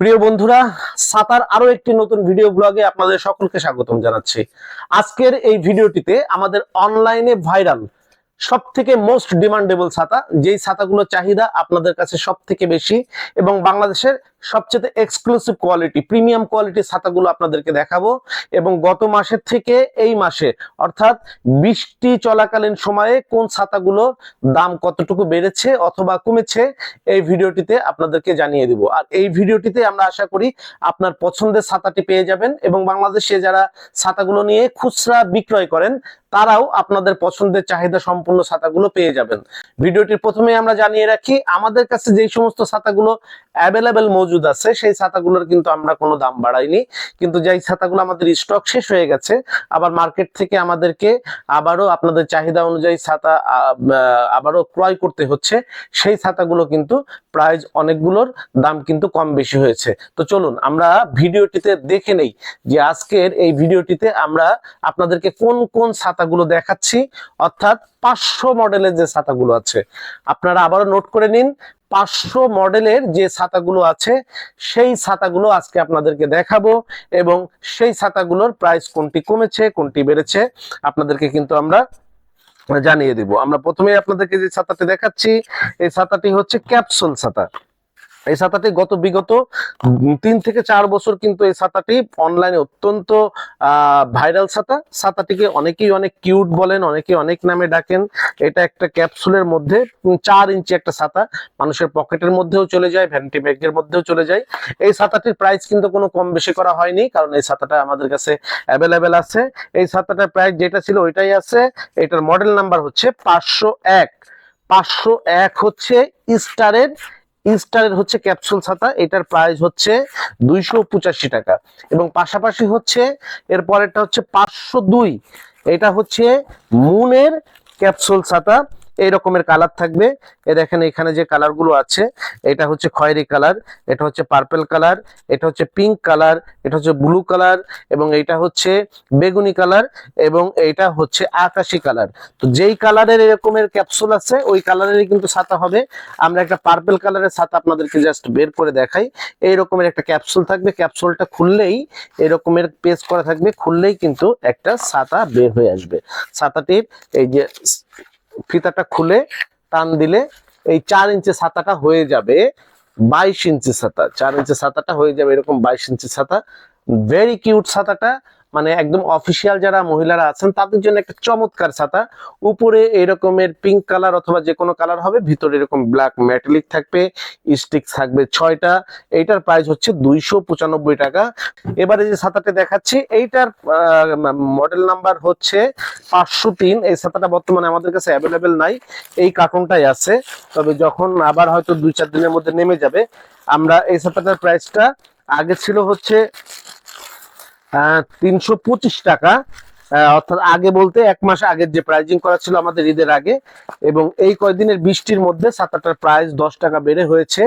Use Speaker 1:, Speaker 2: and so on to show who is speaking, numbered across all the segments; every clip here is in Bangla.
Speaker 1: প্রিয় বন্ধুরা, সাতার আরও একটি নতুন ভিডিও ব্লগে আপনাদের সকলকে স্বাগতম জানাচ্ছি। আজকের এই ভিডিওটিতে আমাদের অনলাইনে ভাইরাল সব থেকে মোস্ট ডিমান্ডেবল ছাতা যেই ছাতাগুলো চাহিদা আপনাদের কাছে সব থেকে বেশি এবং বাংলাদেশের সবচেয়ে এক্সক্লুসিভ কোয়ালিটি প্রিমিয়াম কোয়ালিটির ছাতাগুলো আপনাদেরকে দেখাবো। এবং গত মাসের থেকে এই মাসে, অর্থাৎ বৃষ্টি চলাকালীন সময়ে কোন ছাতাগুলোর দাম কতটুকু বেড়েছে অথবা কমেছে, এই ভিডিওটিতে আপনাদেরকে জানিয়ে দিব। আর এই ভিডিওটিতে আমরা আশা করি আপনার পছন্দের ছাতাটি পেয়ে যাবেন এবং বাংলাদেশে যারা ছাতাগুলো নিয়ে খুচরা বিক্রয় করেন, তারাও আপনাদের পছন্দের চাহিদা সম্পূর্ণ ছাতাগুলো পেয়ে যাবেন। ভিডিওটির প্রথমে আমরা জানিয়ে রাখি, আমাদের কাছে যেই সমস্ত ছাতাগুলো অ্যাভেলেবেল মজুদ আছে, সেই ছাতাগুলোর কিন্তু আমরা কোনো দাম বাড়াইনি। কিন্তু যেই ছাতাগুলো আমাদের স্টক শেষ হয়ে গেছে, আবার মার্কেট থেকে আমাদেরকে আবারও আপনাদের চাহিদা অনুযায়ী ছাতা আবারও ক্রয় করতে হচ্ছে, সেই ছাতাগুলো কিন্তু প্রাইস অনেকগুলোর দাম কিন্তু কম বেশি হয়েছে। তো চলুন, আমরা ভিডিওটিতে দেখে নেই যে আজকের এই ভিডিওটিতে আমরা আপনাদেরকে কোন কোন ছাতাগুলো দেখাচ্ছি, অর্থাৎ পাঁচশো মডেলের যে ছাতাগুলো আছে। আপনারা আবারও নোট করে নিন পাঁচশো মডেলের যে ছাতাগুলো আছে, সেই ছাতাগুলো আজকে আপনাদেরকে দেখাবো এবং সেই ছাতাগুলোর প্রাইস কোনটি কমেছে, কোনটি বেড়েছে, আপনাদেরকে কিন্তু আমরা জানিয়ে দিব। আমরা প্রথমে আপনাদেরকে যে ছাতাটি দেখাচ্ছি, এই ছাতাটি হচ্ছে ক্যাপসুল ছাতা। এই ছাতাটি গত বিগত তিন থেকে চার বছর কিন্তু এই ছাতাটি অনলাইনে অত্যন্ত ভাইরাল ছাতা। ছাতাটিকে অনেকেই অনেক কিউট বলেন অনেকে অনেক নামে ডাকেন। এটা একটা ক্যাপসুলের মধ্যে চার ইঞ্চি একটা ছাতা। মানুষের পকেটের মধ্যেও চলে যায় ভ্যানিটি ব্যাগের মধ্যেও চলে যায়। এই ছাতাটির প্রাইস কিন্তু কোনো কম বেশি করা হয়নি, কারণ এই ছাতাটা আমাদের কাছে অ্যাভেলেবেল আছে। এই ছাতাটার প্রাইস যেটা ছিল ওইটাই আছে। এটার মডেল নাম্বার হচ্ছে পাঁচশো এক। পাঁচশো এক হচ্ছে স্টারের স্টারের হচ্ছে ক্যাপসুল ছাতা, এটার প্রাইস হচ্ছে দুইশো পঁচাশি টাকা। এবং পাশাপাশি হচ্ছে এর পরেরটা হচ্ছে পাঁচশো দুই। এটা হচ্ছে মুনের ক্যাপসুল ছাতা। এই রকমের কালার থাকবে। এ দেখেন এখানে যে কালারগুলো আছে, এটা হচ্ছে খয়েরি কালার এটা হচ্ছে পার্পেল কালার এটা হচ্ছে পিঙ্ক কালার এটা হচ্ছে ব্লু কালার এবং এটা হচ্ছে বেগুনি কালার এবং এটা হচ্ছে আকাশি কালার তো যেই কালারের এরকমের ক্যাপসুল আছে, ওই কালারেরই কিন্তু ছাতা হবে। আমরা একটা পার্পেল কালারের ছাতা আপনাদেরকে জাস্ট বের করে দেখাই। এই রকমের একটা ক্যাপসুল থাকবে। ক্যাপসুলটা খুললেই এরকমের পেজ করা থাকবে। খুললেই কিন্তু একটা ছাতা বের হয়ে আসবে। ছাতাটির এই যে ফিতাটা খুলে টান দিলে এই চার ইঞ্চি ছাতাটা হয়ে যাবে বাইশ ইঞ্চি ছাতা। চার ইঞ্চি ছাতাটা হয়ে যাবে এরকম বাইশ ইঞ্চি ছাতা। ভেরি কিউট ছাতাটা। মানে একদম অফিসিয়াল যারা মহিলারা আছেন, তাদের জন্য একটা চমৎকার ছাতা। উপরে এরকমের পিঙ্ক কালার অথবা যে কোনো কালার হবে, ভিতরে এরকম ব্ল্যাক মেটালিক থাকবে স্টিক থাকবে ছয়টা। এইটার প্রাইস হচ্ছে দুইশো পঁচানব্বই টাকা। এবারে যে ছাতাটা দেখাচ্ছি, এইটার মডেল নাম্বার হচ্ছে পাঁচশো তিন। এই ছাতাটা বর্তমানে আমাদের কাছে অ্যাভেলেবেল নাই। এই কার্টুনটাই আছে। তবে যখন আবার হয়তো দুই চার দিনের মধ্যে নেমে যাবে, আমরা এই ছাতাটার প্রাইসটা আগে ছিল হচ্ছে তিনশো পঁচিশ টাকা। অর্থাৎ আগে বলতে এক মাস আগের যে প্রাইজিং করা ছিল আমাদের ঈদের আগে, এবং এই কয়দিনের বৃষ্টির মধ্যে ছাতাটার প্রাইস দশ টাকা বেড়ে হয়েছে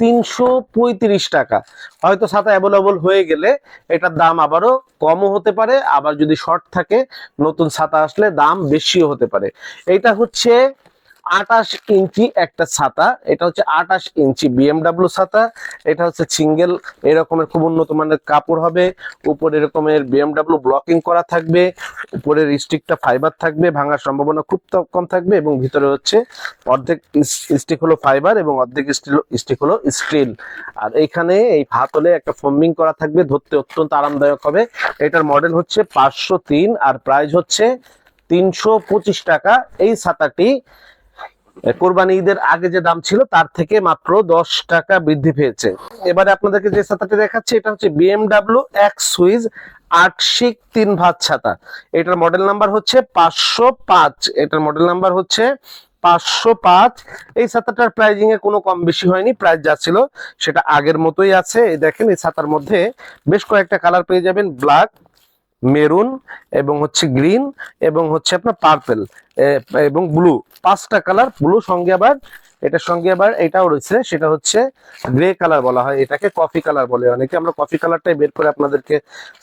Speaker 1: তিনশো পঁয়ত্রিশ টাকা। হয়তো ছাতা অ্যাভেলেবল হয়ে গেলে এটার দাম আবারও কমও হতে পারে, আবার যদি শর্ট থাকে, নতুন ছাতা আসলে দাম বেশিও হতে পারে। এটা হচ্ছে আটাশ ইঞ্চি একটা ছাতা, এটা হচ্ছে আটাশ ইঞ্চি বিএমডাব্লিউ ছাতা, এটা হচ্ছে সিঙ্গেল এরকমের খুব উন্নত মানের কাপড় হবে, উপরে এরকমের বিএমডাব্লিউ ব্লকিং করা থাকবে, উপরের স্টিকটা ফাইবার থাকবে, ভাঙার সম্ভাবনা খুব কম থাকবে, এবং ভিতরে হচ্ছে অর্ধেক স্টিক হলো ফাইবার এবং অর্ধেক স্টিল, স্টিক হলো স্টিল। আর এইখানে এই হাতলে একটা ফোমিং করা থাকবে, ধরতে অত্যন্ত আরামদায়ক হবে। এটার মডেল হচ্ছে পাঁচশো তিন, আর প্রাইস হচ্ছে তিনশো পঁচিশ টাকা। এই ছাতাটি কোরবানি ঈদের আগে যে দাম ছিল, তার থেকে মাত্র দশ টাকা বৃদ্ধি পেয়েছে। এবারে আপনাদেরকে যে ছাতাটি দেখাচ্ছি, এটা হচ্ছে বিএমডাব্লিউ এক্স সুইজ আটশিক তিন ভাত ছাতা। এটার মডেল নাম্বার হচ্ছে পাঁচশো পাঁচ। এটার মডেল নাম্বার হচ্ছে পাঁচশো পাঁচ। এই ছাতাটার প্রাইজিং এ কোনো কম বেশি হয়নি প্রাইস যা ছিল সেটা আগের মতোই আছে। এই দেখেন, এই ছাতার মধ্যে বেশ কয়েকটা কালার পেয়ে যাবেন ব্ল্যাক মেরুন এবং হচ্ছে গ্রিন এবং হচ্ছে আপনার পার্পেল এবং ব্লু। পাঁচটা কালার, ব্লু সঙ্গে আবার, এটার সঙ্গে আবার এটাও রয়েছে, সেটা হচ্ছে গ্রে কালার বলা হয়, এটাকে কফি কালার বলে। অনেকে আমরা কফি কালারটাই বের করে আপনাদেরকে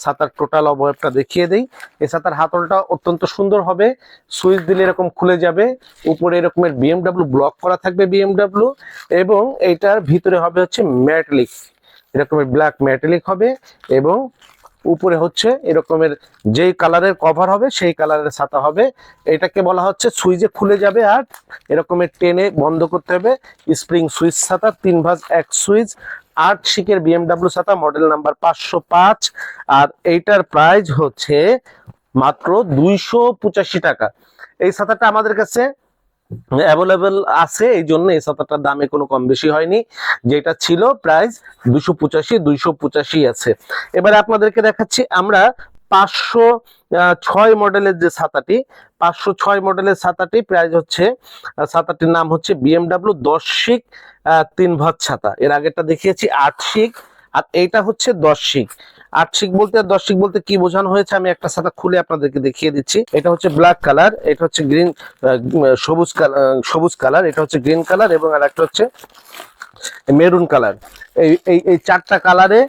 Speaker 1: ছাতার টোটাল অবয়বটা দেখিয়ে দেই। এই ছাতার হাতলটা অত্যন্ত সুন্দর হবে, সুইচ দিলে এরকম খুলে যাবে, উপরে এরকমের বিএমডাব্লিউ ব্লক করা থাকবে বিএমডাব্লিউ, এবং এইটার ভিতরে হবে হচ্ছে ম্যাটলিক এরকমের ব্ল্যাক মেটালিক হবে, এবং উপরে হচ্ছে এরকমের যেই কালারের কভার হবে, সেই কালারের ছাতা হবে। এটাকে বলা হচ্ছে সুইচে খুলে যাবে আর এরকমের টেনে বন্ধ করতে হবে। স্প্রিং সুইচ ছাতা, তিন ভাঁজ এক সুইচ, আট শিকের বিএমডাব্লিউ ছাতা মডেল নাম্বার পাঁচশো পাঁচ। আর এইটার প্রাইস হচ্ছে মাত্র দুইশো পঁচাশি টাকা। এই ছাতাটা আমাদের কাছে অ্যাভেলেবেল আছে, এই জন্য এই ছাতাটার দামে কোনো কম বেশি হয়নি। যেটা ছিল প্রাইস দুশো পঁচাশি দুইশো পঁচাশি আছে। এবারে আপনাদেরকে দেখাচ্ছি, আমরা পাঁচশো ছয় মডেলের যে ছাতাটি, পাঁচশো ছয় মডেলের ছাতাটি প্রাইস হচ্ছে ছাতাটির নাম হচ্ছে বিএমডাব্লিউ দশ শিক তিন ভাত ছাতা। এর আগেরটা দেখিয়েছি, আট শিক আর এইটা হচ্ছে দশ শিক আট শিক বলতে আর দশ শিক বলতে কি বোঝানো হয়েছে আমি একটা ছাতা খুলে আপনাদেরকে দেখিয়ে দিচ্ছি। এটা হচ্ছে ব্ল্যাক কালার এটা হচ্ছে গ্রিন সবুজ কালার সবুজ কালার এটা হচ্ছে গ্রিন কালার এবং আর একটা হচ্ছে মেরুন কালার এই এই এই চারটা কালারে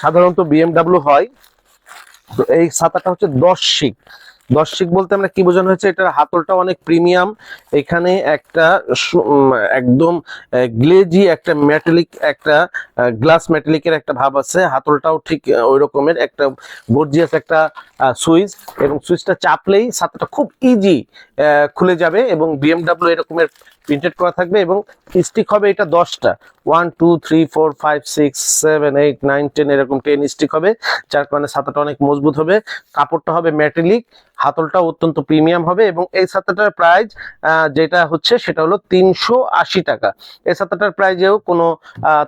Speaker 1: সাধারণত বিএমডাব্লিউ হয়। তো এই ছাতাটা হচ্ছে দশ শিক দশ শিক বলতে আমরা কি বোঝানো হয়েছে? এটার হাতলটা অনেক প্রিমিয়াম। এখানে একটা একদম গ্লেজি একটা মেটালিক একটা গ্লাস মেটালিকের একটা ভাব আছে। হাতলটাও ঠিক ওই রকমের একটা গর্জিয়াস একটা সুইচ। এবং সুইচটা চাপলেই সাতটা খুব ইজি খুলে যাবে এবং বিএমডাব্লিউ এরকমের প্রিন্টেড করা থাকবে এবং স্টিক হবে এটা দশটা। One two three four five six seven eight nine ten এরকম টেন স্টিক হবে, যার কারণে ছাতাটা অনেক মজবুত হবে। কাপড়টা হবে ম্যাটেলিক হাতলটা অত্যন্ত প্রিমিয়াম হবে এবং এই ছাতাটার প্রাইস যেটা হচ্ছে সেটা হলো তিনশো আশি টাকা। এই ছাতাটার প্রাইজেও কোনো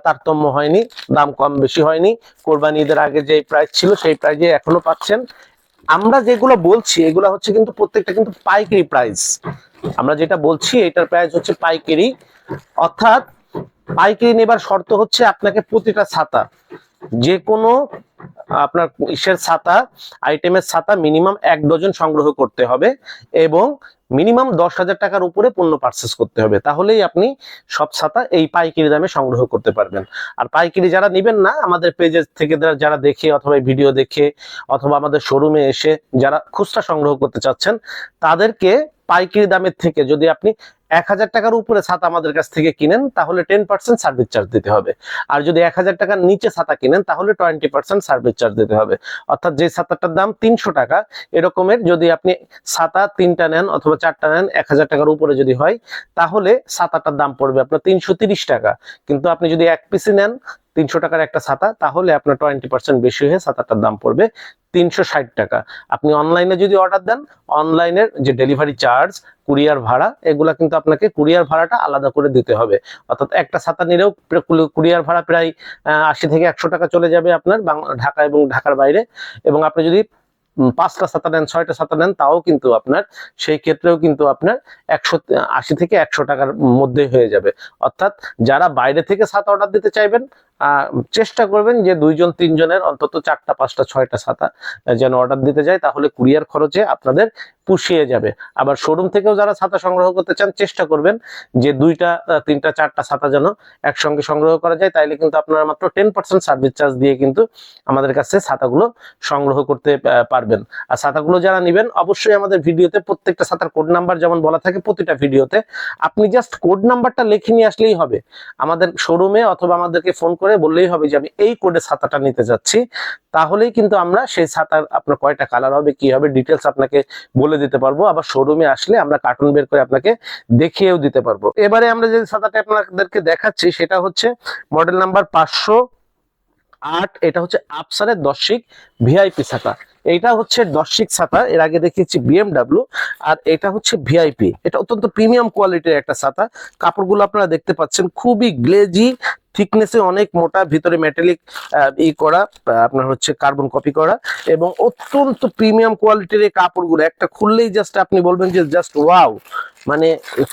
Speaker 1: তারতম্য হয়নি, দাম কম বেশি হয়নি। কোরবানি ঈদের আগে যে প্রাইস ছিল সেই প্রাইজে এখনও পাচ্ছেন। আমরা যেগুলো বলছি, এগুলো হচ্ছে কিন্তু প্রত্যেকটা কিন্তু পাইকারি প্রাইস আমরা যেটা বলছি, এটার প্রাইস হচ্ছে পাইকারি। অর্থাৎ পাইকারি নেবার শর্ত হচ্ছে আপনাকে প্রতিটা ছাতা। যে কোনো আপনার ইসের ছাতা, আইটেমের ছাতা মিনিমাম এক ডজন সংগ্রহ করতে হবে এবং মিনিমাম দশ হাজার টাকার উপরে পণ্য পারচেস করতে হবে। তাহলেই আপনি সব ছাতা এই পাইকারি দামে সংগ্রহ করতে পারবেন। আর পাইকারি যারা নেবেন না, আমাদের পেজের থেকে যারা দেখে অথবা ভিডিও দেখে অথবা আমাদের শোরুমে এসে যারা খুচরা সংগ্রহ করতে চাচ্ছেন, তাদেরকে পাইকারি দামের থেকে যদি আপনি এক হাজার টাকার উপরে ছাতা আমাদের কাছ থেকে কিনেন, তাহলে টেন পার্সেন্ট সার্ভিস চার্জ দিতে হবে। আর যদি এক হাজার টাকার নিচে ছাতা কিনেন, তাহলে টোয়েন্টি পার্সেন্ট সার্ভিস চার্জ দিতে হবে। অর্থাৎ যে ছাতাটার দাম তিনশো টাকা, এরকমের যদি আপনি ছাতা তিনটা নেন অথবা চারটা নেন, এক হাজার টাকার উপরে যদি হয়, তাহলে ছাতাটার দাম পড়বে আপনার তিনশো টাকা। কিন্তু আপনি যদি এক পিসি নেন তিনশো টাকার একটা ছাতা, তাহলে আপনার টোয়েন্টি পার্সেন্ট বেশি হয়ে ছাতাটার দাম পড়বে তিনশো ষাট টাকা। আপনি অনলাইনে যদি অর্ডার দেন অনলাইনের যে ডেলিভারি চার্জ কুরিয়ার ভাড়া, এগুলা কিন্তু আপনাকে কুরিয়ার ভাড়াটা আলাদা করে দিতে হবে। অর্থাৎ একটা ছাতা নিলেও কুরিয়ার ভাড়া প্রায় আশি থেকে একশো টাকা চলে যাবে আপনার ঢাকা এবং ঢাকার বাইরে। এবং আপনি যদি পাঁচটা ছাতা নেন, ছয়টা ছাতা নেন, তাও কিন্তু আপনার, সেই ক্ষেত্রেও কিন্তু আপনার একশো, আশি থেকে একশো টাকার মধ্যে হয়ে যাবে। অর্থাৎ যারা বাইরে থেকে ছাতা অর্ডার দিতে চাইবেন চেষ্টা করবেন যে দুইজন, তিনজনের অন্তত চারটা, পাঁচটা, ছয়টা ছাতা যেন অর্ডার দিতে যায়, তাহলে কুরিয়ার খরচে আপনাদের পুষিয়ে যাবে। আবার শোরুম থেকেও যারা ছাতা সংগ্রহ করতে চান, চেষ্টা করবেন যে দুইটা, তিনটা, চারটা ছাতা যেন একসঙ্গে সংগ্রহ করা যায়, তাইলে কিন্তু আপনারা মাত্র টেন পার্সেন্ট সার্ভিস চার্জ দিয়ে কিন্তু আমাদের কাছে ছাতাগুলো সংগ্রহ করতে পারবেন। আর ছাতাগুলো যারা নেবেন, অবশ্যই আমাদের ভিডিওতে প্রত্যেকটা ছাতার কোড নাম্বার যেমন বলা থাকে, প্রতিটা ভিডিওতে আপনি জাস্ট কোড নাম্বারটা লিখে নিয়ে আসলেই হবে। আমাদের শোরুমে অথবা আমাদেরকে ফোন করে বললেই হবে যে আমি এই কোডে ছাতাটা নিতে যাচ্ছি। তাহলেই কিন্তু আমরা সেই ছাতার আপনার কয়টা কালার হবে, কি হবে ডিটেলস আপনাকে বলে দিতে পারব। আবার শোরুমে আসলে আমরা কার্টুন বের করে আপনাকে দেখিয়েও দিতে পারব। এবারে আমরা যে ছাতাটা আপনাদেরকে দেখাচ্ছি, সেটা হচ্ছে মডেল নাম্বার পাঁচশো আট। এটা হচ্ছে আপসারের দশিক ভিআইপি ছাতা। এটা হচ্ছে দশিক ছাতা, এর আগে দেখিয়েছি বিএমডাব্লিউ আর এটা হচ্ছে ভিআইপি এটা অত্যন্ত প্রিমিয়াম কোয়ালিটির একটা ছাতা। কাপড়গুলো আপনারা দেখতে পাচ্ছেন, খুবই গ্লেজি থিকনেসে অনেক মোটা, ভিতরে মেটালিক ই করা আপনার হচ্ছে কার্বন কপি করা এবং অত্যন্ত প্রিমিয়াম কোয়ালিটির এই কাপড়গুলো। একটা খুললেই জাস্ট আপনি বলবেন যে জাস্ট ওয়াও মানে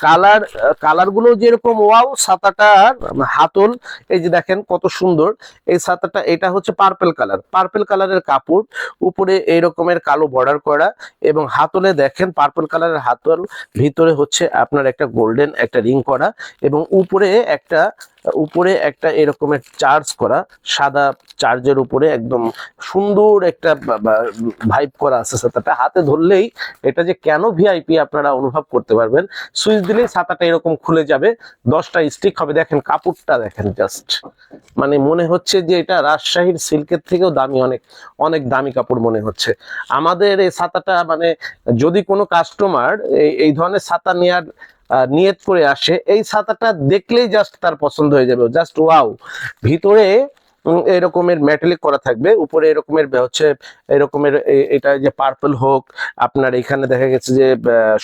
Speaker 1: কালার কালারগুলো যেরকম ওয়াও ছাতাটার হাতল, এই যে দেখেন কত সুন্দর। এই সাতাটা এটা হচ্ছে পার্পেল কালার পার্পেল কালারের কাপড়, উপরে এই রকমের কালো বর্ডার করা এবং হাতলে দেখেন পার্পল কালারের হাতল, ভিতরে হচ্ছে আপনার একটা গোল্ডেন একটা রিং করা এবং উপরে একটা উপরে একটা এরকমের চার্জ করা, সাদা চার্জের উপরে একদম সুন্দর একটা ভাইব করা আছে ছাতাটা। হাতে ধরলেই এটা যে কেন ভিআইপি আপনারা অনুভব করতে পারবেন, সুইচ দিলেই ছাতাটা এরকম খুলে যাবে, দশটা স্টিক হবে। দেখেন কাপড়টা দেখেন জাস্ট মানে মনে হচ্ছে যে এটা রাজশাহীর সিল্কের থেকেও দামি, অনেক অনেক দামি কাপড় মনে হচ্ছে। আমাদের এই ছাতাটা মানে যদি কোনো কাস্টমার এই ধরনের ছাতা নেওয়ার নিয়ত করে আসে। এই ছাতাটা দেখলেই জাস্ট তার পছন্দ হয়ে যাবে। জাস্ট ওয়াও ভিতরে এরকমের মেটালিক করা থাকবে। উপরে এরকমের হচ্ছে এরকমের এটা যে পার্পল হোক, আপনার এখানে দেখা গেছে যে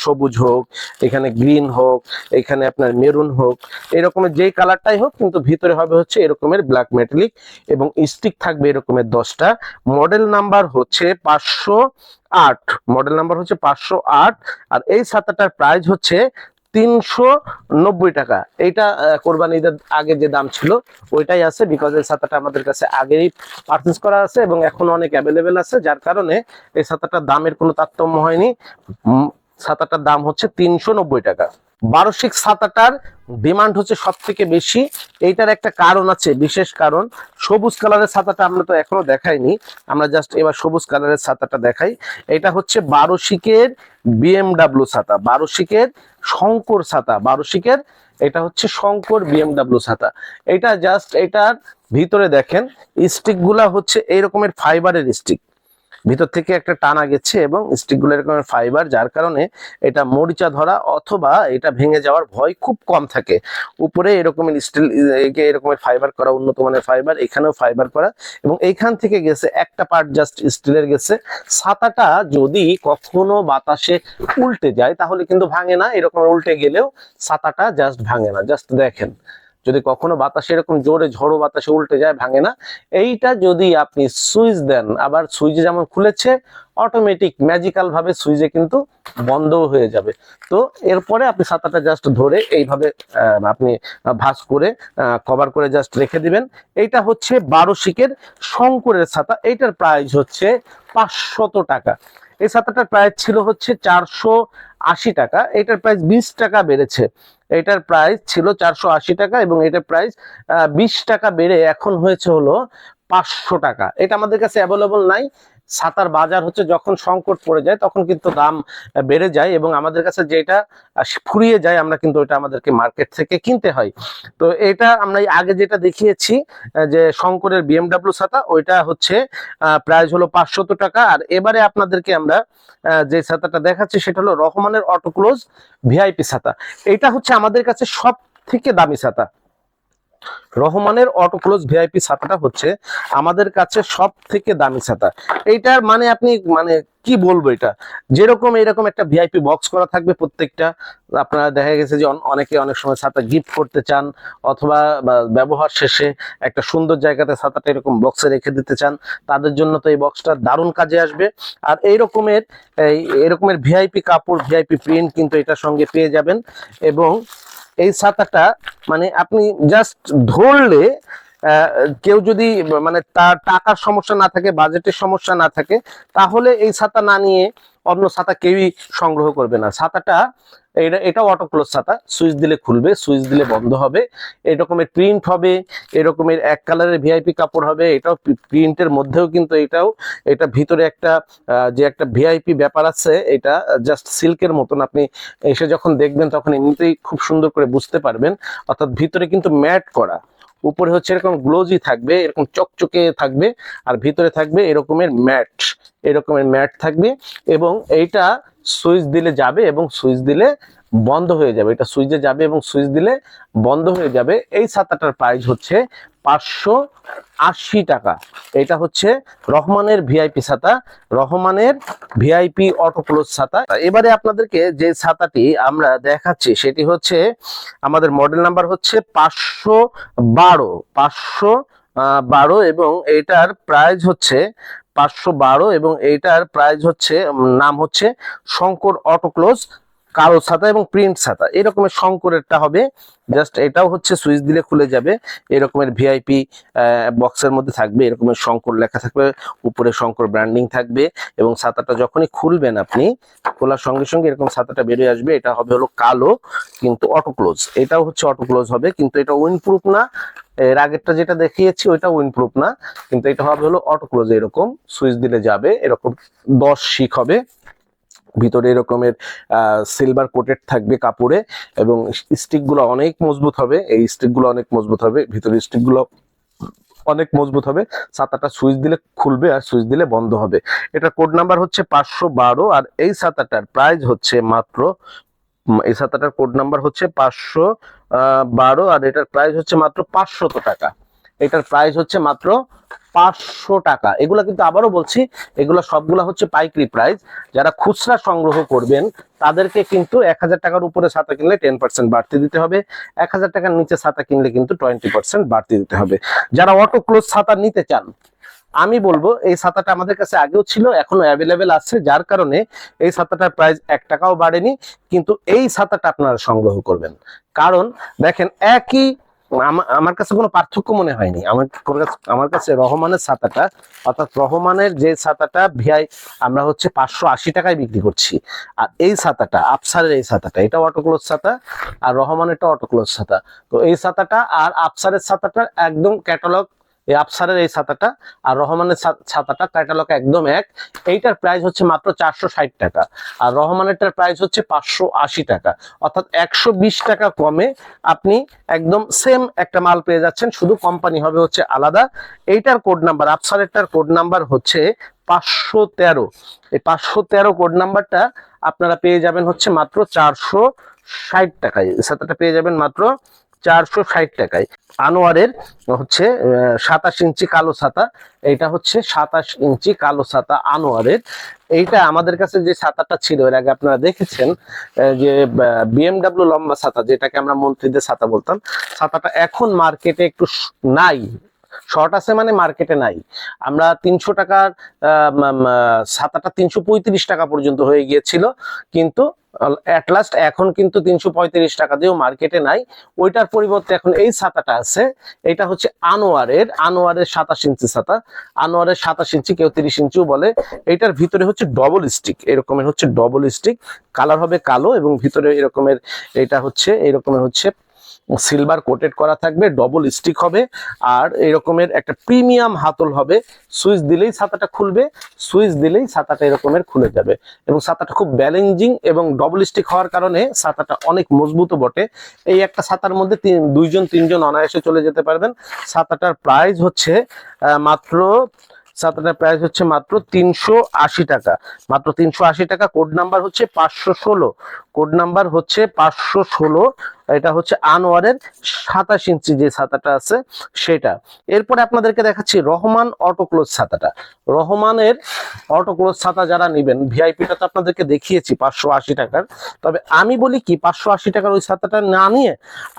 Speaker 1: সবুজ হোক, এখানে গ্রিন হোক, এখানে আপনার মেরুন হোক এরকমের যেই কালারটাই হোক, কিন্তু ভিতরে হবে হচ্ছে এরকমের ব্ল্যাক মেটালিক এবং স্টিক থাকবে এরকমের দশটা। মডেল নাম্বার হচ্ছে পাঁচশো আট। মডেল নাম্বার হচ্ছে পাঁচশো আট। আর এই ছাতাটার প্রাইস হচ্ছে তিনশো নব্বই টাকা। এইটা কোরবানি ঈদের আগে যে দাম ছিল, ওইটাই আছে বিকজ এই ছাতাটা আমাদের কাছে আগেই পারচেস করা আছে এবং এখন অনেক অ্যাভেলেবেল আছে, যার কারণে এই ছাতাটার দামের কোনো তারতম্য হয়নি। ছাতাটার দাম হচ্ছে তিনশো নব্বই টাকা বারোশিক ছাতাটার ডিমান্ড হচ্ছে সব থেকে বেশি। এইটার একটা কারণ আছে, বিশেষ কারণ সবুজ কালারের ছাতাটা আমরা তো এখনও দেখাইনি। আমরা জাস্ট এবার সবুজ কালারের ছাতাটা দেখাই। এটা হচ্ছে বারোশিকের বিএমডাব্লিউ ছাতা বারোশিকের শঙ্কর ছাতা বারোশিকের এটা হচ্ছে শঙ্কর বিএমডাব্লিউ ছাতা এটা জাস্ট এটার ভিতরে দেখেন স্টিকগুলা হচ্ছে এই রকমের ফাইবারের স্টিক ভিতর থেকে একটা টানা গেছে এবং স্টিকগুলো এরকমের ফাইবার যার কারণে এটা মরিচা ধরা অথবা এটা ভেঙে যাওয়ার ভয় খুব কম থাকে। উপরে এরকমের স্টিল এরকমের ফাইবার করা, উন্নত মানের ফাইবার এখানেও ফাইবার করা এবং এইখান থেকে গেছে, একটা পার্ট জাস্ট স্টিলের গেছে। ছাতাটা যদি কখনো বাতাসে উল্টে যায়, তাহলে কিন্তু ভাঙে না, এরকম উল্টে গেলেও ছাতাটা জাস্ট ভাঙে না জাস্ট দেখেন। যদি কখনো বাতাসে এরকম জোরে ঝড়ো বাতাসে উল্টে যায়, ভাঙে না, এইটা যদি আপনি সুইচ দেন, আবার সুইচে যেমন খুলেছে অটোমেটিক ম্যাজিক্যাল ভাবে সুইচে কিন্তু বন্ধও হয়ে যাবে। তো এরপরে আপনি ছাতাটা জাস্ট ধরে এইভাবে আপনি ভাঁজ করে কভার করে জাস্ট রেখে দিবেন। এইটা হচ্ছে বারো শিকের শঙ্করের ছাতা, এইটার প্রাইস হচ্ছে পাঁচশত টাকা। এই ছাতাটার প্রাইস ছিল হচ্ছে চারশো আশি টাকা এটার প্রাইস বিশ টাকা বেড়েছে। এটার প্রাইস ছিল চারশো আশি টাকা এবং এটার প্রাইস বিশ টাকা বেড়ে এখন হয়েছে হলো পাঁচশো টাকা। এটা আমাদের কাছে অ্যাভেলেবল নাই। ছাতার বাজার হচ্ছে যখন সংকট পড়ে যায়, তখন কিন্তু দাম বেড়ে যায় এবং আমাদের কাছে যেটা ফুরিয়ে যায়, আমরা কিন্তু ওটা আমাদেরকে মার্কেট থেকে কিনতে হয়। তো এটা আমরা আগে যেটা দেখিয়েছি যে শঙ্করের বিএমডাব্লিউ ছাতা ওইটা হচ্ছে প্রাইস হলো পাঁচশত টাকা। আর এবারে আপনাদেরকে আমরা যে ছাতাটা দেখাচ্ছি, সেটা হলো রহমানের অটোক্লোজ ভিআইপি ছাতা এটা হচ্ছে আমাদের কাছে সব থেকে দামি ছাতা রহমানের অটোক্লোজ ভিআইপি ছাতাটা হচ্ছে আমাদের কাছে সব থেকে দামি ছাতা। এইটার মানে আপনি মানে কি বলব এটা? যেরকম এরকম একটা ভিআইপি বক্স করা থাকবে প্রত্যেকটা। আপনারা দেখা গেছে যে অনেকে অনেক সময় ছাতা গিফট করতে চান অথবা ব্যবহার শেষে একটা সুন্দর জায়গাতে ছাতাটা এরকম বক্সে রেখে দিতে চান, তাদের জন্য তো এই বক্সটা দারুণ কাজে আসবে। আর এই রকমের এই এরকমের ভিআইপি কাপড় ভিআইপি প্রিন্ট কিন্তু এটার সঙ্গে পেয়ে যাবেন এবং এই ছাতাটা মানে আপনি জাস্ট ধরলে কেউ যদি মানে তার টাকার সমস্যা না থাকে বাজেটের সমস্যা না থাকে, তাহলে এই ছাতা না নিয়ে অন্য ছাতা কেউই সংগ্রহ করবে না। ছাতাটা এটা এটা এটাও অটোক্লোজ ছাতা সুইচ দিলে খুলবে সুইচ দিলে বন্ধ হবে, এরকমের প্রিন্ট হবে, এরকমের এক কালারের ভিআইপি কাপড় হবে, এটাও প্রিন্টের মধ্যেও কিন্তু এটাও, এটা ভিতরে একটা যে একটা ভিআইপি ব্যাপার আছে, এটা জাস্ট সিল্কের মতন আপনি এসে যখন দেখবেন তখন এমনিতেই খুব সুন্দর করে বুঝতে পারবেন। অর্থাৎ ভিতরে কিন্তু ম্যাট করা, উপরে হচ্ছে এরকম গ্লোজি থাকবে, এরকম চকচকে থাকবে, আর ভিতরে থাকবে এরকমের ম্যাট এরকমের ম্যাট থাকবে এবং এইটা সুইচ দিলে যাবে এবং সুইচ দিলে বন্ধ হয়ে যাবে। এটা সুইচে যাবে এবং সুইচ দিলে বন্ধ হয়ে যাবে। এই ছাতাটার প্রাইস হচ্ছে পাঁচশো আশি টাকা। এটা হচ্ছে রহমানের ভিআইপি ছাতা, রহমানের ভিআইপি অটোক্লোজ ছাতা। এবারে আপনাদেরকে যে ছাতাটি আমরা দেখাচ্ছি, সেটি হচ্ছে আমাদের মডেল নাম্বার হচ্ছে পাঁচশো বারো। পাঁচশো বারো এবং এটার প্রাইস হচ্ছে পাঁচশো বারো এবং এইটার প্রাইস হচ্ছে নাম হচ্ছে শঙ্কর অটোক্লোজ কালো ছাতা এবং প্রিন্ট ছাতা। এরকমের শঙ্করেরটা হবে। জাস্ট এটাও হচ্ছে সুইচ দিলে খুলে যাবে। এরকমের ভিআইপি বক্সের মধ্যে থাকবে। এরকমের শঙ্কর লেখা থাকবে। উপরে শঙ্কর ব্র্যান্ডিং থাকবে এবং ছাতাটা যখনই খুলবেন আপনি, খোলার সঙ্গে সঙ্গে এরকম ছাতাটা বেরিয়ে আসবে। এটা হবে হলো কালো, কিন্তু অটো ক্লোজ এটাও হচ্ছে অটো ক্লোজ হবে, কিন্তু এটা উইন প্রুফ না। এর আগেরটা যেটা দেখিয়েছি, ওইটা উইন প্রুফ না। কিন্তু এটা হবে হলো অটো ক্লোজ এরকম। সুইচ দিলে যাবে। এরকম দশ শিক হবে। ভিতরে এরকমের সিলভার কোটেড থাকবে কাপড়ে এবং স্টিকগুলো অনেক মজবুত হবে। এই স্টিকগুলো অনেক মজবুত হবে। ভিতরে স্টিকগুলো অনেক মজবুত হবে। ছাতাটা সুইচ দিলে খুলবে আর সুইচ দিলে বন্ধ হবে। এটা কোড নাম্বার হচ্ছে পাঁচশো বারো আর এই ছাতাটার প্রাইস হচ্ছে মাত্র এই ছাতাটার কোড নাম্বার হচ্ছে পাঁচশো বারো আর এটার প্রাইস হচ্ছে মাত্র পাঁচশত টাকা। এটার প্রাইস হচ্ছে মাত্র পাঁচশো টাকা। এগুলা কিন্তু আবারও বলছি, এগুলো সবগুলা হচ্ছে পাইকারি প্রাইস যারা খুচরা সংগ্রহ করবেন, তাদেরকে কিন্তু এক হাজার টাকার উপরে ছাতা কিনলে টেন পার্সেন্ট বাড়তি দিতে হবে। এক হাজার টাকার নিচে ছাতা কিনলে কিন্তু টোয়েন্টি পার্সেন্ট বাড়তি দিতে হবে। যারা অটো ক্লোজ ছাতা নিতে চান, আমি বলব, এই ছাতাটা আমাদের কাছে আগেও ছিল, এখনও অ্যাভেলেবেল আছে। যার কারণে এই ছাতাটার প্রাইস এক টাকাও বাড়েনি, কিন্তু এই ছাতাটা আপনারা সংগ্রহ করবেন। কারণ, দেখেন একই আমার কাছে কোনো পার্থক্য মনে হয়নি। আমার আমার কাছে রহমানের ছাতাটা, অর্থাৎ রহমানের যে ছাতাটা, ভিআই, আমরা হচ্ছে পাঁচশো আশি টাকায় বিক্রি করছি। আর এই ছাতাটা, আফসারের এই ছাতাটা, এটা অটোক্লোজ ছাতা, আর রহমানেরটা অটোক্লোজ ছাতা। তো এই ছাতাটা আর আফসারের ছাতাটা একদম ক্যাটালগ এই আফসারের এই ছাতাটা আর রহমানের ছাতাটা ক্যাটালগ একদম এক। এইটার প্রাইস হচ্ছে মাত্র চারশো ষাট টাকা। আর রহমানেরটার প্রাইস হচ্ছে পাঁচশো আশি টাকা। অর্থাৎ একশো বিশ টাকা কমে আপনি একদম সেম একটা মাল পেয়ে যাচ্ছেন। শুধু কোম্পানি হবে হচ্ছে আলাদা। এইটার কোড নাম্বার আফসারেরটার কোড নাম্বার হচ্ছে পাঁচশো তেরো। এই পাঁচশো তেরো কোড নাম্বারটা আপনারা পেয়ে যাবেন হচ্ছে মাত্র চারশো ষাট টাকায়। ছাতাটা পেয়ে যাবেন মাত্র চারশো ষাট টাকায়। আনোয়ারের হচ্ছে সাতাশ ইঞ্চি কালো ছাতা। এইটা হচ্ছে সাতাশ ইঞ্চি কালো ছাতা আনোয়ারের। এইটা আমাদের কাছে যে ছাতাটা ছিল, এর আগে আপনারা দেখেছেন যে বিএমডাব্লিউ লম্বা ছাতা, যেটাকে আমরা মন্ত্রীদের ছাতা বলতাম। ছাতাটা এখন মার্কেটে একটু নাই। শর্ট আছে মানে মার্কেটে নাই। আমরা তিনশো টাকার ছাতাটা তিনশো পঁয়ত্রিশ টাকা পর্যন্ত হয়ে গিয়েছিল। কিন্তু অ্যাট লাস্ট এখন কিন্তু তিনশো পঁয়ত্রিশ টাকা দিয়েও মার্কেটে নাই। ওইটার পরিবর্তে এখন এই ছাতাটা আছে। এটা হচ্ছে আনোয়ারের আনোয়ারের সাতাশ ইঞ্চি ছাতা। আনোয়ারের সাতাশ ইঞ্চি কেউ তিরিশ ইঞ্চিও বলে। এটার ভিতরে হচ্ছে ডবল স্টিক এরকমের হচ্ছে ডবল স্টিক কালার হবে কালো এবং ভিতরে এরকমের, এটা হচ্ছে, এরকমের হচ্ছে সিলভার কোটেড করা থাকবে ডবল স্টিক হবে, আর এরকমের একটা প্রিমিয়াম হাতল হবে, সুইচ দিলেই ছাতাটা খুলবে, সুইচ দিলেই ছাতাটা এরকমের খুলে যাবে। এবং ছাতাটা খুব ব্যালেন্সিং এবং ডবল স্টিক হওয়ার কারণে ছাতাটা অনেক মজবুত বটে। এই একটা ছাতার মধ্যে দুইজন, তিনজন অনায়াসে চলে যেতে পারবেন। ছাতাটার প্রাইস হচ্ছে মাত্র, ছাতাটার প্রাইস হচ্ছে মাত্র তিনশো আশি টাকা। মাত্র তিনশো আশি টাকা কোড নাম্বার হচ্ছে পাঁচশো ষোলো। কোড নাম্বার হচ্ছে পাঁচশো ষোলো। এটা হচ্ছে আনোয়ারের সাতাশ ইঞ্চি যে ছাতাটা আছে, সেটা। এরপরে আপনাদেরকে দেখাচ্ছি রহমান অটোক্লোজ ছাতাটা। রহমানের অটোক্লোজ ছাতা যারা নেবেন, ভিআইপিটা তো আপনাদেরকে দেখিয়েছি, পাঁচশো আশি টাকার। তবে আমি বলি কি, পাঁচশো আশি টাকার ওই ছাতাটা না নিয়ে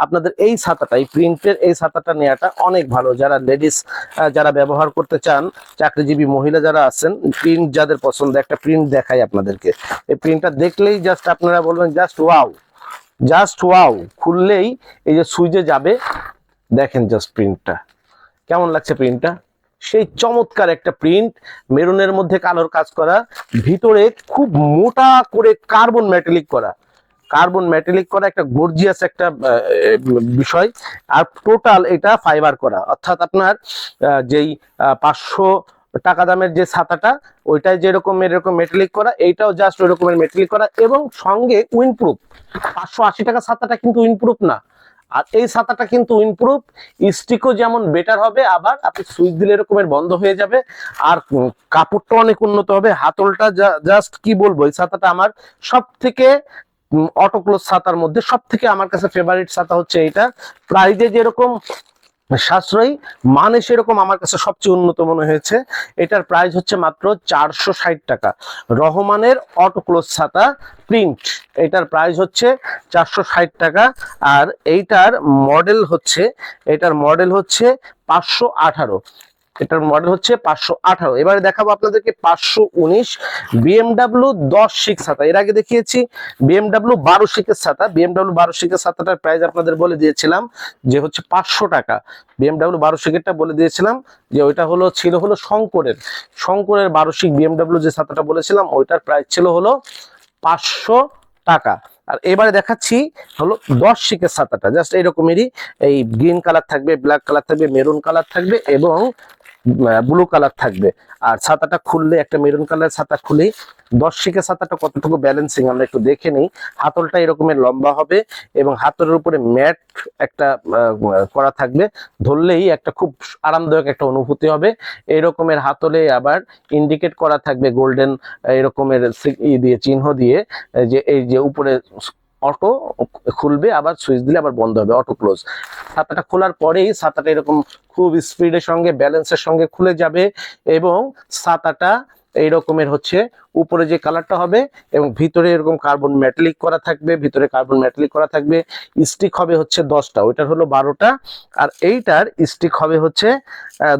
Speaker 1: আপনাদের এই ছাতাটা, এই প্রিন্টের এই ছাতাটা নেওয়াটা অনেক ভালো। যারা লেডিস যারা ব্যবহার করতে চান, চাকরিজীবী মহিলা যারা আছেন, প্রিন্ট যাদের পছন্দ, একটা প্রিন্ট দেখাই আপনাদেরকে। এই প্রিন্টটা দেখলেই জাস্ট আপনারা বলবেন, জাস্ট ওয়াও। জাস্ট ওয়াও খুললেই এই যে সুইচে যাবে। দেখেন জাস্ট প্রিন্টটা কেমন লাগছে প্রিন্টটা সেই চমৎকার একটা প্রিন্ট মেরুনের মধ্যে কালোর কাজ করা, ভিতরে খুব মোটা করে কার্বন মেটালিক করা। কার্বন মেটালিক করা একটা গর্জিয়াস একটা বিষয়। আর টোটাল এটা ফাইবার করা। অর্থাৎ আপনার যেই পাঁচশো টাকা দামের যে ছাতাটা, ওইটাই যেরকম এরকম মেটালিক করা, এইটাও জাস্ট ওই রকমের মেটালিক করা এবং সঙ্গে উইনপ্রুফ পাঁচশো আশি টাকা ছাতাটা কিন্তু উইনপ্রুফ না। আর এই ছাতাটা কিন্তু উইনপ্রুফ স্টিকও যেমন বেটার হবে, আবার আপনি সুইচ দিলে এরকমের বন্ধ হয়ে যাবে। আর কাপড়টা অনেক উন্নত হবে। হাতলটা জাস্ট কি বলব, এই ছাতাটা আমার সব থেকে অটোক্লোজ ছাতার মধ্যে সব থেকে আমার কাছে ফেভারিট ছাতা হচ্ছে এইটা। প্রাইজে যেরকম সাশ্রয়ী মানে সেরকম আমার কাছে সবচেয়ে উন্নত মনে হয়েছে। এটার প্রাইস হচ্ছে মাত্র চারশো ষাট টাকা। রহমানের অটোক্লোজ ছাতা প্রিন্ট এটার প্রাইস হচ্ছে চারশো ষাট টাকা। আর এইটার মডেল হচ্ছে, এটার মডেল হচ্ছে পাঁচশো আঠারো। এটার মডেল হচ্ছে পাঁচশো আঠারো। এবারে দেখাবো আপনাদেরকে পাঁচশো উনিশ বিএমডাব্লিউ দশ শিক ছাতা। এর আগে দেখিয়েছি বিএমডাব্লিউ বারো শিকের ছাতা। বিএমডাব্লিউ বারো শিকের ছাতাটার প্রাইস আপনাদের বলে দিয়েছিলাম যে হচ্ছে পাঁচশো টাকা। বিএমডাব্লিউ বারো শিকেরটা বলে দিয়েছিলাম যে ওইটা হলো, ছিল হলো শঙ্করের। শঙ্করের বারো শিক বিএমডাব্লিউ যে ছাতাটা বলেছিলাম, ওইটার প্রাইস ছিল হলো পাঁচশো টাকা। আর এবারে দেখাচ্ছি হলো দশ শিকের ছাতাটা। জাস্ট এইরকমেরই এই গ্রিন কালার থাকবে ব্ল্যাক কালার থাকবে মেরুন কালার থাকবে এবং ব্লু কালার থাকবে। আর ছাতাটা খুললে, একটা মেরুন কালার ছাতা খুলেই দশ শিকের ছাতাটা কতটুকু ব্যালেন্সিং আমরা একটু দেখে নিই। হাতলটা এরকমের লম্বা হবে এবং হাতলের উপরে ম্যাট একটা করা থাকবে। ধরলেই একটা খুব আরামদায়ক একটা অনুভূতি হবে। এই রকমের হাতলে আবার ইন্ডিকেট করা থাকবে গোল্ডেন এরকমের ই দিয়ে, চিহ্ন দিয়ে, যে এই যে উপরে অটো খুলবে, আবার সুইচ দিলে আবার বন্ধ হবে, অটো ক্লোজ ছাতাটা খোলার পরেই ছাতাটা এরকম খুব স্পিডের সঙ্গে ব্যালেন্সের সঙ্গে খুলে যাবে এবং ছাতাটা এই রকমের হচ্ছে। উপরে যে কালারটা হবে এবং ভিতরে এরকম কার্বন মেটালিক করা থাকবে, ভিতরে কার্বন মেটালিক করা থাকবে। স্টিক হবে হচ্ছে দশটা, ওইটার হলো বারোটা। আর এইটার স্টিক হবে হচ্ছে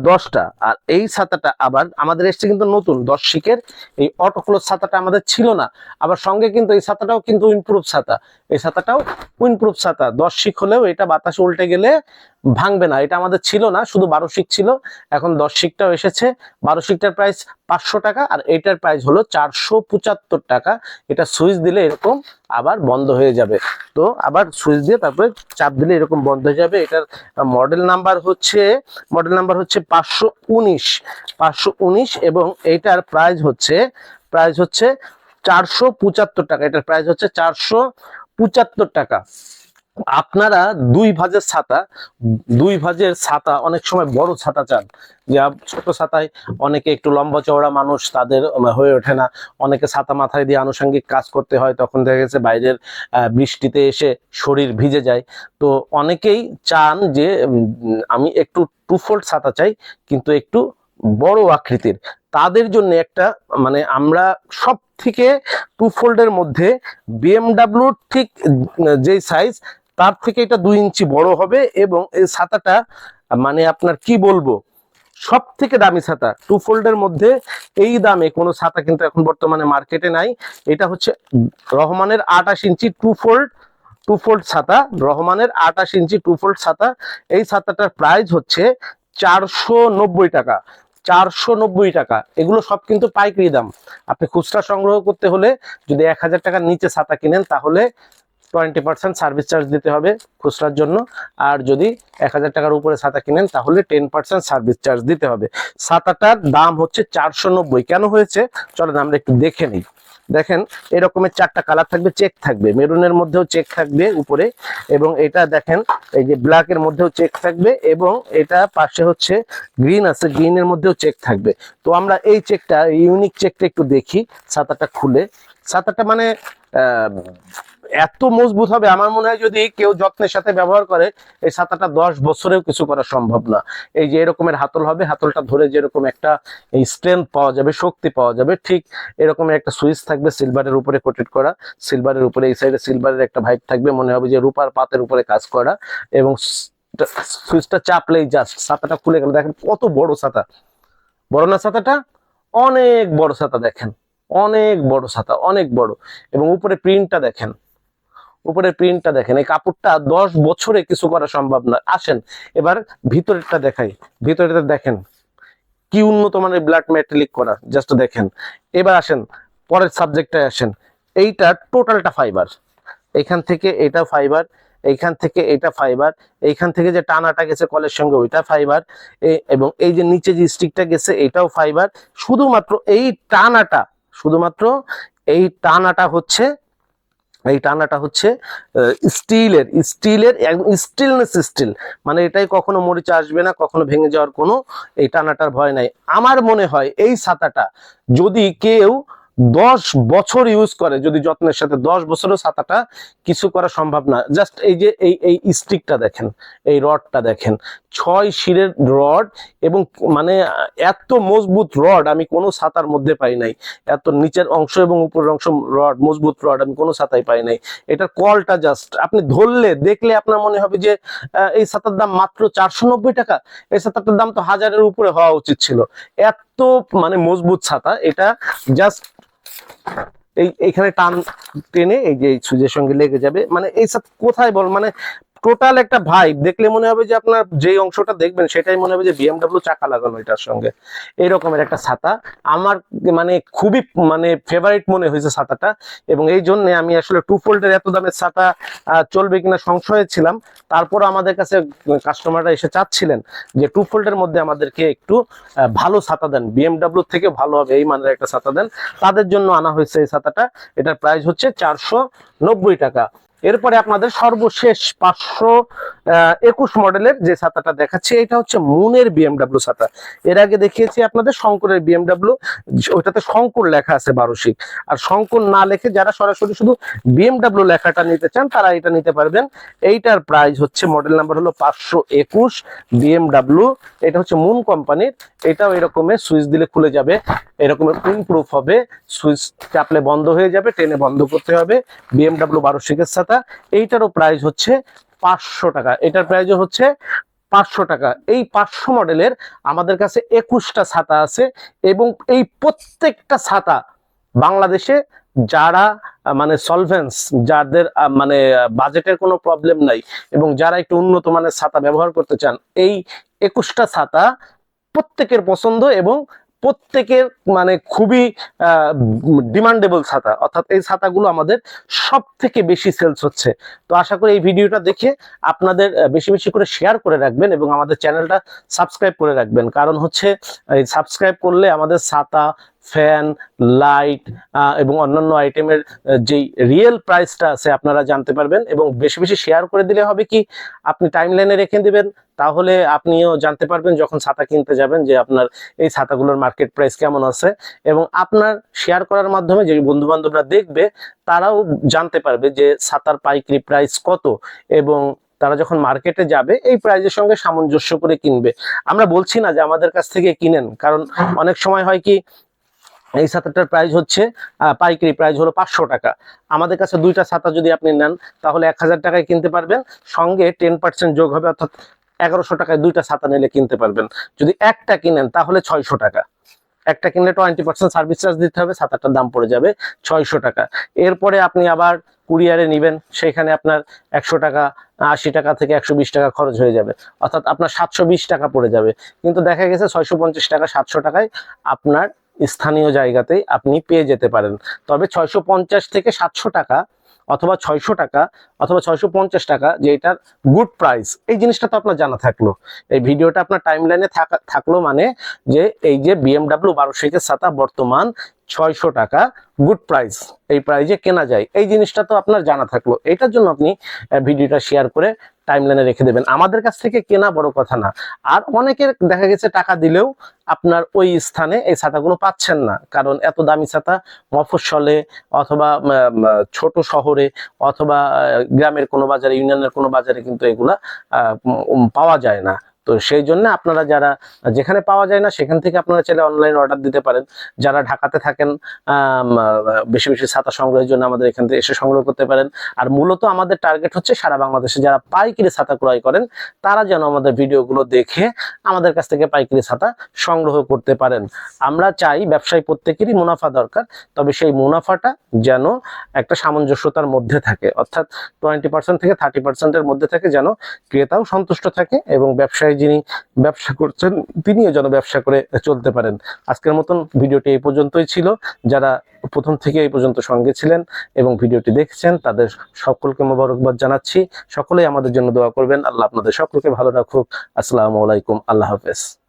Speaker 1: দশটা। আর এই ছাতাটা আবার আমাদের এসছে কিন্তু নতুন, দশ শিকের এই অটোক্লোজ ছাতাটা আমাদের ছিল না। আবার সঙ্গে কিন্তু এই ছাতাটাও কিন্তু ইনপ্রুভ ছাতা। এই ছাতাটাও উইনপ্রুফ ছাতা। দশ শিক হলেও এটা বাতাসে উল্টে গেলে ভাঙবে না। এটা আমাদের ছিল না, শুধু বারো শিক ছিল। এখন দশ শিকটাও এসেছে। বারো শিকটার প্রাইস পাঁচশো টাকা আর এটার প্রাইস হলো চারশো পঁচাত্তর টাকা। এটা সুইচ দিলে এরকম আবার বন্ধ হয়ে যাবে। তো আবার সুইচ দিয়ে তারপরে চাপ দিলে এরকম বন্ধ হয়ে যাবে। এটার মডেল নাম্বার হচ্ছে মডেল নাম্বার হচ্ছে পাঁচশো উনিশ। পাঁচশো উনিশ এবং এইটার প্রাইস হচ্ছে প্রাইস হচ্ছে চারশো পঁচাত্তর টাকা। এটার প্রাইস হচ্ছে চারশো পঁচাত্তর টাকা। আপনারা দুই ভাজের ছাতা, দুই ভাজের ছাতা, অনেক সময় বড় ছাতা চান। যে ছোট ছাতায় অনেকে একটু লম্বা চওড়া মানুষ তাদের হয়ে ওঠে না। অনেকে ছাতা মাথায় দিয়ে আনুষঙ্গিক কাজ করতে হয়, তখন দেখা গেছে বাইরের বৃষ্টিতে এসে শরীর ভিজে যায়। তো অনেকেই চান যে আমি একটু টু ফোল্ড ছাতা চাই, কিন্তু একটু বড় আকৃতির। তাদের জন্য একটা মানে আমরা সব থেকে টু ফোল্ডের মধ্যে বিএমডাব্লিউ ঠিক যে সাইজ তার থেকে এটা দুই ইঞ্চি বড় হবে এবং এই ছাতাটা মানে আপনার কি বলব সব থেকে দামি ছাতা। টু ফোল্ডের মধ্যে এই দামে কোনো ছাতা কিন্তু এখন বর্তমানে মার্কেটে নাই। এটা হচ্ছে রহমানের আঠাশ ইঞ্চি টু ফোল্ড টু ফোল্ড ছাতা। রহমানের আঠাশ ইঞ্চি টু ফোল্ড ছাতা। এই ছাতাটার প্রাইস হচ্ছে চারশো নব্বই টাকা। চারশো নব্বই টাকা। এগুলো সব কিন্তু পাইকারি দাম। আপনি খুচরা সংগ্রহ করতে হলে যদি এক হাজার টাকার নিচে ছাতা কিনেন, তাহলে টোয়েন্টি পার্সেন্ট সার্ভিস চার্জ দিতে হবে খুচরার জন্য। আর যদি এক হাজার টাকার উপরে ছাতা কিনেন, তাহলে টেন পার্সেন্ট সার্ভিস চার্জ দিতে হবে। ছাতাটার দাম হচ্ছে চারশো নব্বই। কেন হয়েছে? চলেন আমরা একটু দেখে নিই। দেখেন এরকমের চারটা কালার থাকবে, চেক থাকবে। মেরুনের মধ্যেও চেক থাকবে উপরে, এবং এটা দেখেন, এই যে ব্ল্যাকের মধ্যেও চেক থাকবে, এবং এটা পাশে হচ্ছে গ্রিন আছে গ্রিনের মধ্যেও চেক থাকবে। তো আমরা এই চেকটা ইউনিক চেকটা একটু দেখি, ছাতাটা খুলে। ছাতাটা মানে এত মজবুত হবে, আমার মনে হয় যদি কেউ যত্নের সাথে ব্যবহার করে, এই ছাতাটা দশ বছরেও কিছু করা সম্ভব না। এই যে এরকমের হাতল হবে, হাতলটা ধরে যেরকম একটা এই স্ট্রেংথ পাওয়া যাবে, শক্তি পাওয়া যাবে, ঠিক এরকমের একটা সুইচ থাকবে সিলভারের উপরে কোটেড করা, সিলভারের উপরে এই সাইডে সিলভারের একটা ভাইট থাকবে, মনে হবে যে রূপার পাতের উপরে কাজ করা এবং সুইচটা চাপলেই জাস্ট ছাতাটা খুলে গেল। দেখেন কত বড় ছাতা বড় না ছাতাটা অনেক বড় ছাতা দেখেন। অনেক বড় ছাতা অনেক বড়। এবং উপরে প্রিন্টটা দেখেন। উপরে প্রিন্টটা দেখেন, এই কাপড়টা দশ বছরে কিছু করা সম্ভব না। আসেন, এবার ভিতরেরটা দেখাই। ভিতরেটা দেখেন, কি উন্নত মানের ব্লাড মেটালিক করা জাস্ট দেখেন। এবার আসেন, পরের সাবজেক্টে আসেন। এইটা টোটালটা ফাইবার এইখান থেকে এটা ফাইবার এইখান থেকে এটা ফাইবার এইখান থেকে যে টানাটা গেছে কলের সঙ্গে ওইটা ফাইবার এবং এই যে নিচে যে স্টিকটা গেছে এটাও ফাইবার শুধুমাত্র এই টানাটা, শুধুমাত্র এই টানাটা হচ্ছে এই টানাটা হচ্ছে স্টিলের স্টিলের স্টিলনেস স্টিল। মানে এটাই কখনো মরিচা আসবে না, কখনো ভেঙে যাওয়ার কোনো এই টানাটার ভয় নাই। আমার মনে হয় এই ছাতাটা যদি কেউ দশ বছর ইউজ করে, যদি যত্নের সাথে দশ বছরও ছাতাটা কিছু করা সম্ভব না। জাস্ট এই যে, এই এই স্টিকটা দেখেন, এই রডটা দেখেন, ছয় শিরের রড এবং মানে এত মজবুত রড আমি কোনো ছাতার মধ্যে পাই নাই। এত নিচের অংশ এবং উপরের অংশ রড মজবুত রড আমি কোনো ছাতায় পাই নাই। এটার কলটা জাস্ট আপনি ধরলে, দেখলে আপনার মনে হবে যে এই ছাতার দাম মাত্র চারশো নব্বই টাকা। এই ছাতাটার দাম তো হাজারের উপরে হওয়া উচিত ছিল। এত মানে মজবুত ছাতা, এটা জাস্ট এই, এইখানে টান টেনে এই যে সুজের সঙ্গে লেগে যাবে। মানে এইসব কোথায় বল মানে টোটাল একটা ভাই দেখলে মনে হবে যে আপনার যেই অংশটা দেখবেন, সেটাই মনে হবে যে বিএমডব্লিউ চাকা লাগানো এটার সঙ্গে। এরকমের একটা ছাতা। আমার মানে খুবই মানে ফেভারিট মনে হয়েছে ছাতাটা। এবং এই জন্য আমি আসলে টু ফোল্ডের এত দামের ছাতা চলবে কিনা সংশয়ে ছিলাম। তারপর আমাদের কাছে কাস্টমাররা এসে চাচ্ছিলেন যে টু ফোল্ডের মধ্যে আমাদেরকে একটু ভালো ছাতা দেন। বিএমডব্লিউ থেকে ভালো হবে, এই মানের একটা ছাতা দেন। তাদের জন্য আনা হয়েছে এই ছাতাটা। এটার প্রাইস হচ্ছে চারশো নব্বই টাকা। এরপরে আপনাদের সর্বশেষ পাঁচশো একুশ মডেলের যে ছাতাটা দেখাচ্ছি, এটা হচ্ছে মুনের বিএমডাব্লিউ ছাতা। এর আগে দেখিয়েছি আপনাদের শঙ্করের বিএমডাব্লিউ ওইটাতে শঙ্কর লেখা আছে বারোশিক আর শঙ্কর না লেখে যারা সরাসরি শুধু বিএমডাব্লিউ লেখাটা নিতে চান, তারা এটা নিতে পারবেন। এইটার প্রাইস হচ্ছে, মডেল নাম্বার হলো পাঁচশো একুশ বিএমডাব্লিউ এটা হচ্ছে মুন কোম্পানির। এটাও এরকমের সুইচ দিলে খুলে যাবে। এরকমের প্রুফ হবে। সুইচ চাপলে বন্ধ হয়ে যাবে, টেনে বন্ধ করতে হবে। বিএমডাব্লিউ বারোশিকের ছাতা। এইটারও প্রাইস হচ্ছে পাঁচশো টাকা। এটার প্রাইস হচ্ছে পাঁচশো টাকা। এই পাঁচশো মডেলের আমাদের কাছে একুশটা ছাতা আছে এবং এই প্রত্যেকটা ছাতা বাংলাদেশে যারা মানে সলভেন্স যাদের মানে বাজেটের কোনো প্রবলেম নাই এবং যারা একটু উন্নত মানের ছাতা ব্যবহার করতে চান, এই একুশটা ছাতা প্রত্যেকের পছন্দ এবং প্রত্যেকের মানে খুবই ডিমান্ডেবল ছাতা। অর্থাৎ এই ছাতাগুলো আমাদের সব থেকে বেশি সেলস হচ্ছে। তো আশা করি এই ভিডিওটা দেখে আপনাদের বেশি বেশি করে শেয়ার করে রাখবেন এবং আমাদের চ্যানেলটা সাবস্ক্রাইব করে রাখবেন। কারণ হচ্ছে, এই সাবস্ক্রাইব করলে আমাদের ছাতা ফ্যান, লাইট এবং অন্যান্য আইটেমের যেই রিয়েল প্রাইসটা আছে আপনারা জানতে পারবেন এবং বেশি বেশি শেয়ার করে দিলে হবে কি, আপনি টাইম লাইনে রেখে দিবেন, তাহলে আপনিও জানতে পারবেন যখন ছাতা কিনতে যাবেন যে আপনার এই ছাতাগুলোর মার্কেট প্রাইস কেমন আছে এবং আপনার শেয়ার করার মাধ্যমে যে বন্ধু বান্ধবরা দেখবে, তারাও জানতে পারবে যে ছাতার পাইকারি প্রাইস কত এবং তারা যখন মার্কেটে যাবে, এই প্রাইজের সঙ্গে সামঞ্জস্য করে কিনবে। আমরা বলছি না যে আমাদের কাছ থেকে কিনেন, কারণ অনেক সময় হয় কি এই ছাতাটার প্রাইস হচ্ছে পাইকারি প্রাইস হলো পাঁচশো টাকা। আমাদের কাছে দুইটা ছাতা যদি আপনি নেন, তাহলে এক হাজার টাকায় কিনতে পারবেন। সঙ্গে টেন পার্সেন্ট যোগ হবে, অর্থাৎ এগারোশো টাকায় দুইটা ছাতা নিলে কিনতে পারবেন। যদি একটা কিনেন, তাহলে ছয়শো টাকা। একটা কিনলে টোয়েন্টি পার্সেন্ট সার্ভিস চার্জ দিতে হবে, ছাতাটার দাম পড়ে যাবে ছয়শো টাকা। এরপরে আপনি আবার কুরিয়ারে নিবেন, সেখানে আপনার একশো টাকা, আশি টাকা থেকে একশো বিশ টাকা খরচ হয়ে যাবে। অর্থাৎ আপনার সাতশো বিশ টাকা পড়ে যাবে। কিন্তু দেখা গেছে, ছয়শো পঞ্চাশ টাকা, সাতশো টাকায় আপনার স্থানীয় জায়গাতেই আপনি পেয়ে যেতে পারেন। তবে ছয়শো পঞ্চাশ থেকে সাতশো টাকা অথবা ছয়শো টাকা অথবা ছয়শো পঞ্চাশ টাকা যে এটার গুড প্রাইস এই জিনিসটা তো আপনার জানা থাকল। এই ভিডিওটা আপনার টাইম লাইনে থাকল মানে যে এই যে বিএমডাব্লিউ বারোশো একের ছাতা বর্তমান ছয়শো টাকা গুড প্রাইস এই প্রাইজে কেনা যায়। এই জিনিসটা তো আপনার জানা থাকল। এটার জন্য আপনি ভিডিওটা শেয়ার করে টাইম লাইনে রেখে দেবেন। আমাদের কাছ থেকে কেনা বড় কথা না। আর অনেকের দেখা গেছে টাকা দিলেও আপনার ওই স্থানে এই ছাতাগুলো পাচ্ছেন না। কারণ এত দামি ছাতা মফস্বলে অথবা ছোট শহরে অথবা গ্রামের কোনো বাজারে, ইউনিয়নের কোনো বাজারে কিন্তু এগুলা পাওয়া যায় না। তো সেই জন্য আপনারা যারা, যেখানে পাওয়া যায় না, সেখান থেকে আপনারা চাইলে অনলাইন অর্ডার দিতে পারেন। যারা ঢাকাতে থাকেন বেশি বেশি ছাতা সংগ্রহের জন্য আমাদের এখান থেকে এসে সংগ্রহ করতে পারেন। আর মূলত আমাদের টার্গেট হচ্ছে সারা বাংলাদেশে যারা পাইকারি ছাতা ক্রয় করেন, তারা যেন আমাদের ভিডিওগুলো দেখে আমাদের কাছ থেকে পাইকারি ছাতা সংগ্রহ করতে পারেন। আমরা চাই ব্যবসায়ী প্রত্যেকেরই মুনাফা দরকার, তবে সেই মুনাফাটা যেন একটা সামঞ্জস্যতার মধ্যে থাকে। অর্থাৎ টোয়েন্টি পার্সেন্ট থেকে থার্টি পার্সেন্টের মধ্যে থাকে যেন ক্রেতাও সন্তুষ্ট থাকে এবং ব্যবসায়ী যিনি ব্যবসা করছেন, তিনিও যেন ব্যবসা করে চলতে পারেন। আজকের মতন ভিডিওটি এই পর্যন্তই ছিল। যারা প্রথম থেকে এই পর্যন্ত সঙ্গে ছিলেন এবং ভিডিওটি দেখছেন, তাদের সকলকে মোবারকবাদ জানাচ্ছি। সকলেই আমাদের জন্য দোয়া করবেন। আল্লাহ আপনাদের সকলকে ভালো রাখুক। আসসালামু আলাইকুম। আল্লাহ হাফেজ।